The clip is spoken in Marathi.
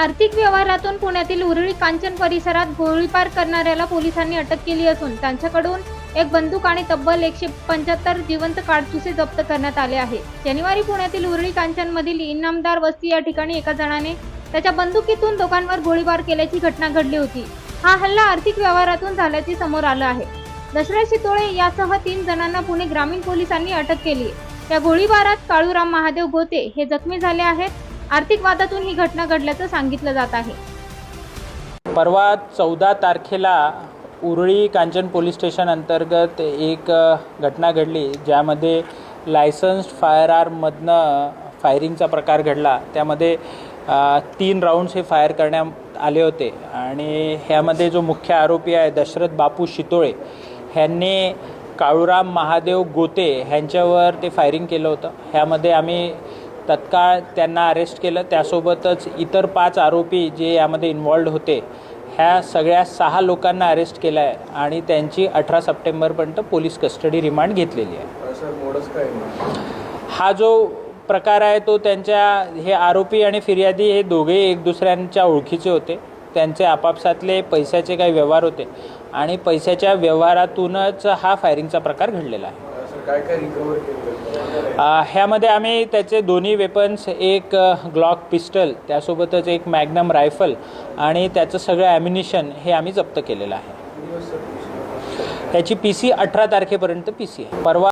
आर्थिक व्यवहारातून पुण्यातील उरळी कांचन परिसरात गोळीबार करणाऱ्याला पोलिसांनी अटक केली असून त्यांच्याकडून एक बंदूक आणि तब्बल एकशे पंच्याहत्तर जिवंत काडतुसे जप्त करण्यात आले आहे. शनिवारी पुण्यातील उरळी कांचनमधील इनामदार वस्ती या ठिकाणी एका जणाने त्याच्या बंदुकीतून दोघांवर गोळीबार केल्याची घटना घडली होती. हा हल्ला आर्थिक व्यवहारातून झाल्याचे समोर आलं आहे. दशरथ शितोळे यासह तीन जणांना पुणे ग्रामीण पोलिसांनी अटक केली. या गोळीबारात काळूराम महादेव गोते हे जखमी झाले आहेत. आर्थिक वादातून ही घटना घडल्याचं सांगितलं जात आहे. परवा चौदा तारखेला उरळी कांचन पोलीस स्टेशन अंतर्गत एक घटना घडली ज्यामध्ये लायसन्स्ड फायर आर्ममधनं फायरिंगचा प्रकार घडला. त्यामध्ये तीन राऊंड्स हे फायर करण्यात आले होते आणि ह्यामध्ये जो मुख्य आरोपी आहे दशरथ बापू शितोळे ह्यांनी काळूराम महादेव गोते ह्यांच्यावर ते फायरिंग केलं होतं. ह्यामध्ये आम्ही तत्काळ त्यांना अरेस्ट केलं. त्यासोबतच इतर पाच आरोपी जे यामध्ये इन्वॉल्ड होते ह्या सगळ्या सहा लोकांना अरेस्ट केलं आहे आणि त्यांची अठरा सप्टेंबरपर्यंत पोलीस कस्टडी रिमांड घेतलेली आहे? हा जो प्रकार आहे तो त्यांच्या हे आरोपी आणि फिर्यादी हे दोघेही एक दुसऱ्यांच्या ओळखीचे होते. त्यांचे आपापसातले पैशाचे काही व्यवहार होते आणि पैशाच्या व्यवहारातूनच हा फायरिंगचा प्रकार घडलेला आहे. काय काय रिकवर केलं अ, ह्यामध्ये आम्ही त्याचे दोन्ही वेपन्स एक ग्लॉक पिस्टल त्यासोबतच एक मॅग्नम रायफल आणि त्याचं सगळं ॲम्युनिशन हे आम्ही जप्त केलेलं आहे. त्याची पी सी अठरा तारखेपर्यंत पी सी आहे. परवा